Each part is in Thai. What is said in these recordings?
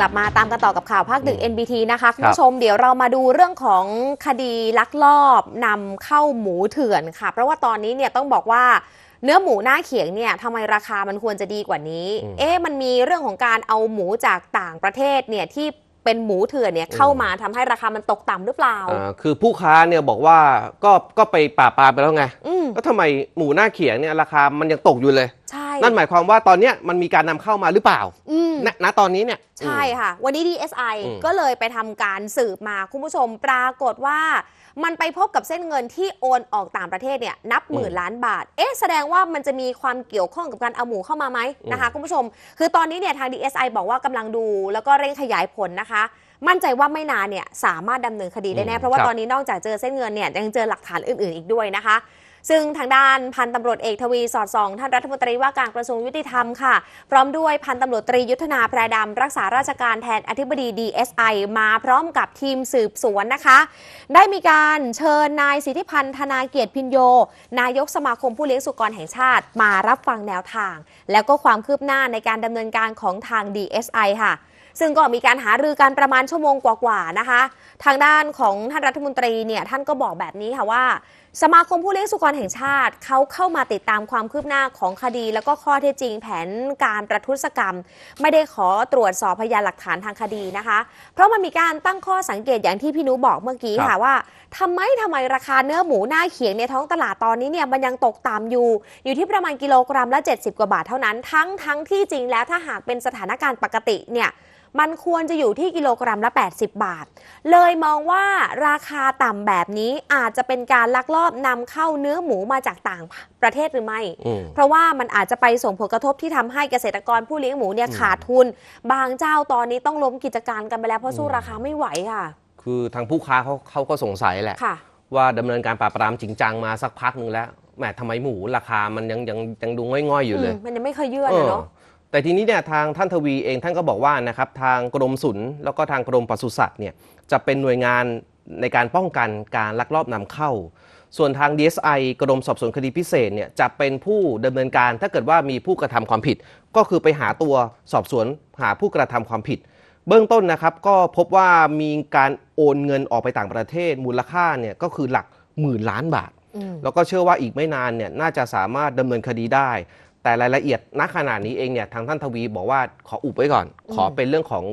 กลับมาตามกันต่อกับข่าวภาคดึกอืม NBT นะคะคุณผู้ชมเดี๋ยวเรามาดูเรื่องของคดีลักลอบนำเข้าหมูเถื่อนค่ะ เพราะว่าตอนนี้เนี่ยต้องบอกว่าเนื้อหมูหน้าเขียงเนี่ยทำไมราคามันควรจะดีกว่านี้อืมเอ๊ะมันมีเรื่องของการเอาหมูจากต่างประเทศเนี่ยที่เป็นหมูเถื่อนเนี่ยเข้ามาทำให้ราคามันตกต่ำหรือเปล่าอ่าคือผู้ค้าเนี่ยบอกว่าก็ก็ไปป่าบปรามไปแล้วไงอืมแล้วทำไมหมูหน้าเขียงเนี่ยราคามันยังตกอยู่เลย ใช่ นั่นหมายความว่าตอนเนี้ยมันมีการนำเข้ามาหรือเปล่าอืมณณตอนนี้เนี่ย ใช่ค่ะ วันนี้ DSI อืมก็เลยไปทำการสืบมาคุณผู้ชมปรากฏว่า มันไปพบกับเส้นเงินที่โอนออกต่างประเทศเนี่ยนับหมื่นล้านบาท เอ๊ะแสดงว่ามันจะมีความเกี่ยวข้องกับการเอาหมูเข้ามาไหมนะคะคุณผู้ชม คือตอนนี้เนี่ยทาง DSI บอกว่ากำลังดู แล้วก็เร่งขยายผลนะคะมั่นใจว่าไม่นานเนี่ยสามารถดำเนินคดีได้แน่ เพราะว่าตอนนี้นอกจากเจอเส้นเงินเนี่ยยังเจอหลักฐานอื่นๆอีกด้วยนะคะ ซึ่งทางด้านพันตำรวจเอกทวีสอดส่อง ท่านรัฐมนตรีว่าการกระทรวงยุติธรรมค่ะ พร้อมด้วยพันตำรวจตรียุทธนาแพรดำรักษาราชการแทนอธิบดี DSI มาพร้อมกับทีมสืบสวนนะคะ ได้มีการเชิญนายสิทธิพันธ์ธนาเกียรติพินโย นายกสมาคมผู้เลี้ยงสุกรแห่งชาติ มารับฟังแนวทาง แล้วก็ความคืบหน้าในการดำเนินการของทาง DSI ค่ะซึ่งก็มีการหารือกันประมาณชั่วโมงกว่าๆนะคะ ทางด้านของท่านรัฐมนตรีเนี่ยท่านก็บอกแบบนี้ค่ะว่า สมาคมผู้เลี้ยงสุกรแห่งชาติเขาเข้ามาติดตามความคืบหน้าของคดี แล้วก็ข้อเท็จจริงแผนการประทุษกรรม ไม่ได้ขอตรวจสอบพยานหลักฐานทางคดีนะคะ เพราะมันมีการตั้งข้อสังเกตอย่างที่พี่นุบอกเมื่อกี้ครัค่ะบว่าทำไมทำไมราคาเนื้อหมูหน้าเขียงในท้องตลาดตอนนี้เนี่ยมันยังตกต่ำอยู่ อยู่ที่ประมาณกิโลกรัมละ 70 กว่าบาทเท่านั้นทั้งทั้งที่จริงแล้วถ้าหากเป็นสถานการณ์ปกติเนี่ยมันควรจะอยู่ที่กิโลกรัมละ 80 บาท เลยมองว่าราคาต่ำแบบนี้อาจจะเป็นการลักลอบนำเข้าเนื้อหมูมาจากต่างประเทศหรือไม่อืมเพราะว่ามันอาจจะไปส่งผลกระทบที่ทำให้เกษตรกรผู้เลี้ยงหมูเนี่ยอืมขาดทุน บางเจ้าตอนนี้ต้องล้มกิจการกันไปแล้วเพราะสู้อืมราคาไม่ไหวค่ะ คือทางผู้ค้าเขาเขาก็สงสัยแหละค่ะว่าดำเนินการปราบปรามจริงจังมาสักพักหนึ่งแล้วแหมทำไมหมูราคามันยังยังยังดูง่อยๆอยู่เลยอืมมันยังไม่เคยเยื่อเอเลยอเนาะ แต่ทีนี้เนี่ยทางท่านทวีเองท่านก็บอกว่านะครับทางกรมศุลแล้วก็ทางกรมปศุสัตว์เนี่ยจะเป็นหน่วยงานในการป้องกันการลักลอบนำเข้า ส่วนทาง DSI กรมสอบสวนคดีพิเศษเนี่ยจะเป็นผู้ดำเนินการถ้าเกิดว่ามีผู้กระทำความผิด ก็คือไปหาตัวสอบสวนหาผู้กระทำความผิด เบื้องต้นนะครับก็พบว่ามีการโอนเงินออกไปต่างประเทศมูลค่าเนี่ยก็คือหลักหมื่นล้านบาทอืมแล้วก็เชื่อว่าอีกไม่นานเนี่ยน่าจะสามารถดำเนินคดีได้ แต่รายละเอียดณขณะนี้เองเนี่ยทางท่านทวีบอกว่าขออุบไว้ก่อน ขอเป็นเรื่องของ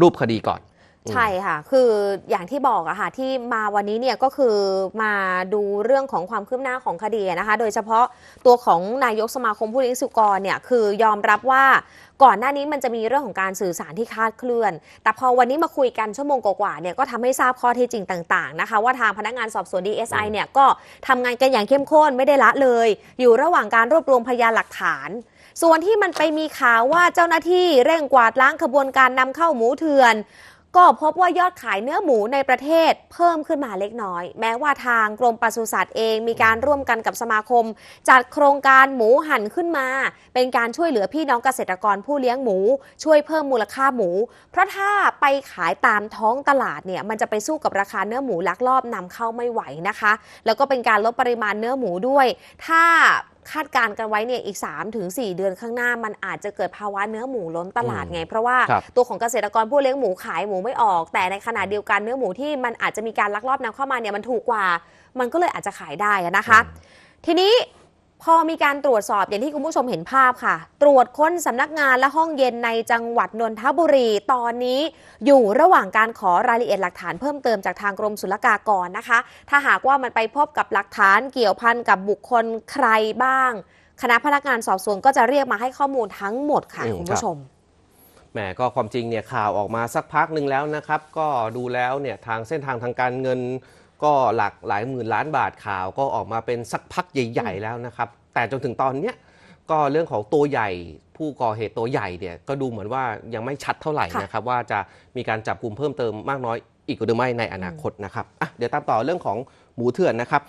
รูปคดีก่อน ใช่ค่ะ คืออย่างที่บอกอะค่ะที่มาวันนี้เนี่ยก็คือมาดูเรื่องของความคืบหน้าของคดีอะนะคะ โดยเฉพาะตัวของนายกสมาคมผู้เลี้ยงสุกรเนี่ยคือยอมรับว่าก่อนหน้านี้มันจะมีเรื่องของการสื่อสารที่คลาดเคลื่อน แต่พอวันนี้มาคุยกันชั่วโมงกว่าๆเนี่ยก็ทำให้ทราบข้อเท็จจริงต่างๆนะคะ ว่าทางพนักงานสอบสวน DSI เนี่ยก็ทำงานกันอย่างเข้มข้นไม่ได้ละเลย อยู่ระหว่างการรวบรวมพยานหลักฐาน ส่วนที่มันไปมีข่าวว่าเจ้าหน้าที่เร่งกวาดล้างขบวนการนำเข้าหมูเถื่อน ก็พบว่ายอดขายเนื้อหมูในประเทศเพิ่มขึ้นมาเล็กน้อย แม้ว่าทางกรมปศุสัตว์เองมีการร่วมกันกับสมาคม จัดโครงการหมูหันขึ้นมา เป็นการช่วยเหลือพี่น้องเกษตรกรผู้เลี้ยงหมู ช่วยเพิ่มมูลค่าหมู เพราะถ้าไปขายตามท้องตลาดเนี่ยมันจะไปสู้กับราคาเนื้อหมูลักลอบนำเข้าไม่ไหวนะคะ แล้วก็เป็นการลดปริมาณเนื้อหมูด้วย ถ้าคาดการณ์กันไว้เนี่ยอีก 3-4 เดือนข้างหน้า มันอาจจะเกิดภาวะเนื้อหมูล้นตลาดไง เพราะว่าครับตัวของเกษตรกรผู้เลี้ยงหมูขายหมูไม่ออก แต่ในขณะเดียวกันเนื้อหมูที่มันอาจจะมีการลักลอบนำเข้ามาเนี่ยมันถูกกว่า มันก็เลยอาจจะขายได้อะนะคะ ทีนี้ พอมีการตรวจสอบอย่างที่คุณผู้ชมเห็นภาพค่ะ ตรวจค้นสำนักงานและห้องเย็นในจังหวัดนนทบุรี ตอนนี้อยู่ระหว่างการขอรายละเอียดหลักฐานเพิ่มเติมจากทางกรมศุลกากรนะคะ ถ้าหากว่ามันไปพบกับหลักฐานเกี่ยวพันกับบุคคลใครบ้าง คณะพนักงานสอบสวนก็จะเรียกมาให้ข้อมูลทั้งหมดค่ะ อืมคุณครัผู้บชม แหมก็ความจริงเนี่ยข่าวออกมาสักพักหนึ่งแล้วนะครับ ก็ดูแล้วเนี่ยทางเส้นทางทางการเงิน ก็หลักหลายหมื่นล้านบาทข่าวก็ออกมาเป็นสักพักใหญ่ ๆ แล้วนะครับ แต่จนถึงตอนเนี้ยก็เรื่องของตัวใหญ่ผู้ก่อเหตุตัวใหญ่เนี่ยก็ดูเหมือนว่ายังไม่ชัดเท่าไหร่ค่ะนะครับ ว่าจะมีการจับกลุ่มเพิ่มเติมมากน้อยอีกหรือไม่ในอนาคตนะครับอะเดี๋ยวตามต่อเรื่องของหมูเถื่อนนะครับ